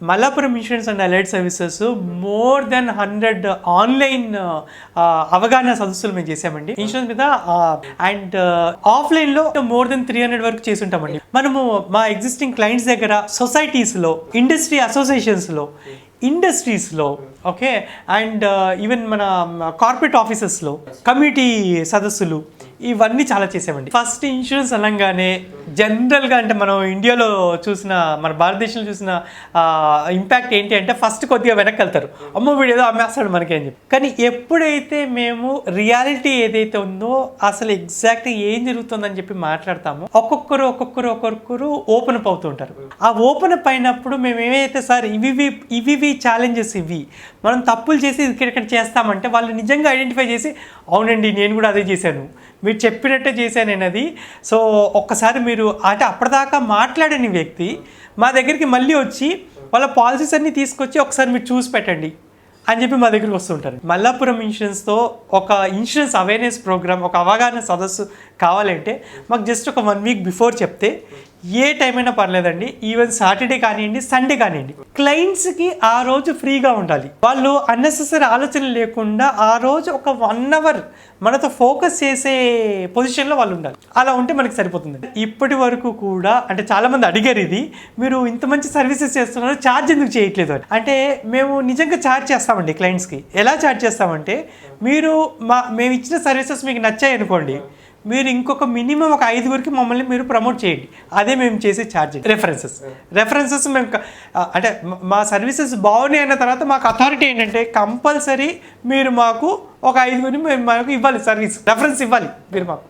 Mallapuram insurance and allied services more than hundred online అవగాహన సదస్సులు మేము చేసామండి ఇన్సూరెన్స్ మీద అండ్ ఆఫ్లైన్లో మోర్ దెన్ త్రీ హండ్రెడ్ వరకు చేసి ఉంటామండి మనము మా ఎగ్జిస్టింగ్ క్లయింట్స్ దగ్గర సొసైటీస్లో ఇండస్ట్రీ అసోసియేషన్స్లో ఇండస్ట్రీస్లో ఓకే అండ్ ఈవెన్ మన కార్పొరేట్ ఆఫీసెస్లో సదస్సులు ఇవన్నీ చాలా చేసామండి ఫస్ట్ ఇన్సూరెన్స్ అనగానే జనరల్గా అంటే మనం ఇండియాలో చూసిన మన భారతదేశంలో చూసిన ఇంపాక్ట్ ఏంటి అంటే ఫస్ట్ కొద్దిగా వెనక్కి వెళ్తారు అమ్మ వీడు ఏదో అమ్మేస్తాడు మనకి అని చెప్పి. కానీ ఎప్పుడైతే మేము రియాలిటీ ఏదైతే ఉందో అసలు ఎగ్జాక్ట్ ఏం జరుగుతుందని చెప్పి మాట్లాడతామో ఒక్కొక్కరు ఒక్కొక్కరు ఒక్కొక్కరు ఓపెన్ అప్ అవుతూ ఉంటారు. ఆ ఓపెన్ అప్ అయినప్పుడు మేము ఏమైతే సార్ ఇవి ఇవి- ఇవి ఛాలెంజెస్ ఇవి మనం తప్పులు చేసి ఇక్కడ ఇక్కడ చేస్తామంటే వాళ్ళు నిజంగా ఐడెంటిఫై చేసి అవునండి నేను కూడా అదే చేశాను. మీరు చెప్పినట్టే చేశాను అది సో ఒక్కసారి మీరు అంటే అప్పటిదాకా మాట్లాడని వ్యక్తి మా దగ్గరికి మళ్ళీ వచ్చి వాళ్ళ పాలసీస్ అన్నీ తీసుకొచ్చి ఒకసారి మీరు చూసి పెట్టండి అని చెప్పి మా దగ్గరికి వస్తుంటారు. మల్లాపురం ఇన్సూరెన్స్తో ఒక ఇన్సూరెన్స్ అవేర్నెస్ ప్రోగ్రామ్ ఒక అవగాహన సదస్సు కావాలంటే మాకు జస్ట్ ఒక వన్ వీక్ బిఫోర్ చెప్తే ఏ టైం అయినా పర్లేదండి. ఈవెన్ సాటర్డే కానివ్వండి సండే కానివ్వండి. క్లయింట్స్కి ఆ రోజు ఫ్రీగా ఉండాలి. వాళ్ళు అన్నెసెసరీ ఆలోచన లేకుండా ఆ రోజు ఒక వన్ అవర్ మనతో ఫోకస్ చేసే పొజిషన్లో వాళ్ళు ఉండాలి. అలా ఉంటే మనకి సరిపోతుంది. ఇప్పటి వరకు కూడా అంటే చాలా మంది అడిగారు ఇది మీరు ఇంత మంచి సర్వీసెస్ చేస్తున్నారు ఛార్జ్ ఎందుకు చేయట్లేదు అని. అంటే మేము నిజంగా ఛార్జ్ చేస్తామండి క్లయింట్స్కి ఎలా ఛార్జ్ చేస్తామంటే మీరు మా మేము ఇచ్చిన సర్వీసెస్ మీకు నచ్చాయి అనుకోండి మీరు ఇంకొక మినిమం ఒక ఐదుగురికి మమ్మల్ని మీరు ప్రమోట్ చేయండి. అదే మేము చేసే ఛార్జ్ రెఫరెన్సెస్ రెఫరెన్సెస్ మేము అంటే మ- సర్వీసెస్ బాగున్నాయి అన్న తర్వాత మాకు అథారిటీ ఏంటంటే కంపల్సరీ మీరు మాకు ఒక ఐదుగురిని మేము మాకు ఇవ్వాలి సర్వీస్ రెఫరెన్స్ ఇవ్వాలి మీరు మాకు.